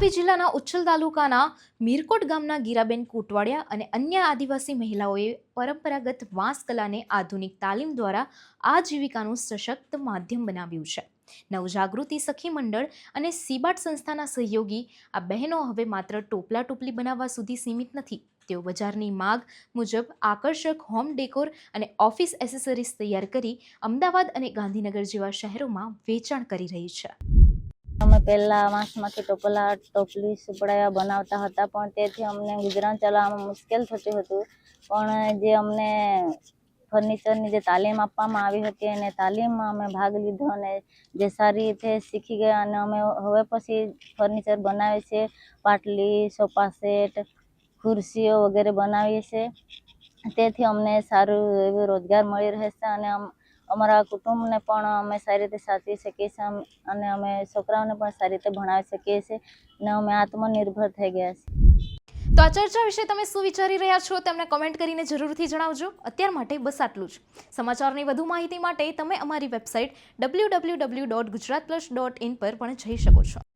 તાપી જિલ્લાના ઉચ્છલ તાલુકાના મીરકોટ ગામના ગીરાબેન કોટવાડિયા અને અન્ય આદિવાસી મહિલાઓએ પરંપરાગત વાંસ કલાને આધુનિક તાલીમ દ્વારા આજીવિકાનું સશક્ત માધ્યમ બનાવ્યું છે. નવજાગૃતિ સખી મંડળ અને સીબાટ સંસ્થાના સહયોગી આ બહેનો હવે માત્ર ટોપલા ટોપલી બનાવવા સુધી સીમિત નથી. તેઓ બજારની માગ મુજબ આકર્ષક હોમ ડેકોર અને ઓફિસ એસેસરીઝ તૈયાર કરી અમદાવાદ અને ગાંધીનગર જેવા શહેરોમાં વેચાણ કરી રહી છે. અમે પહેલા વાંસમાંથી ટોપલા ટોપલી સુપડાયા બનાવતા હતા, પણ તેથી અમને ગુજરાન ચલાવવામાં મુશ્કેલ થતું હતું. પણ જે અમને ફર્નિચરની જે તાલીમ આપવામાં આવી હતી અને તાલીમમાં અમે ભાગ લીધો અને જે સારી રીતે શીખી ગયા અને અમે હવે પછી ફર્નિચર બનાવીએ છીએ. પાટલી, સોફા સેટ, ખુરશીઓ વગેરે બનાવીએ છીએ. તેથી અમને સારું એવું રોજગાર મળી રહેશે અને અમારા કુટુંબને પણ અમે સારી રીતે સાચવી શકીએ છીએ અને અમે છોકરાઓને પણ સારી રીતે ભણાવી શકીએ છીએ અને અમે આત્મનિર્ભર થઈ ગયા છીએ. તો આ ચર્ચા વિશે તમે શું વિચારી રહ્યા છો તેમને કમેન્ટ કરીને જરૂરથી જણાવજો. અત્યાર માટે બસ આટલું જ. સમાચારની વધુ માહિતી માટે તમે અમારી website W W W dot Gujarat plus dot in પર પણ જઈ શકો છો.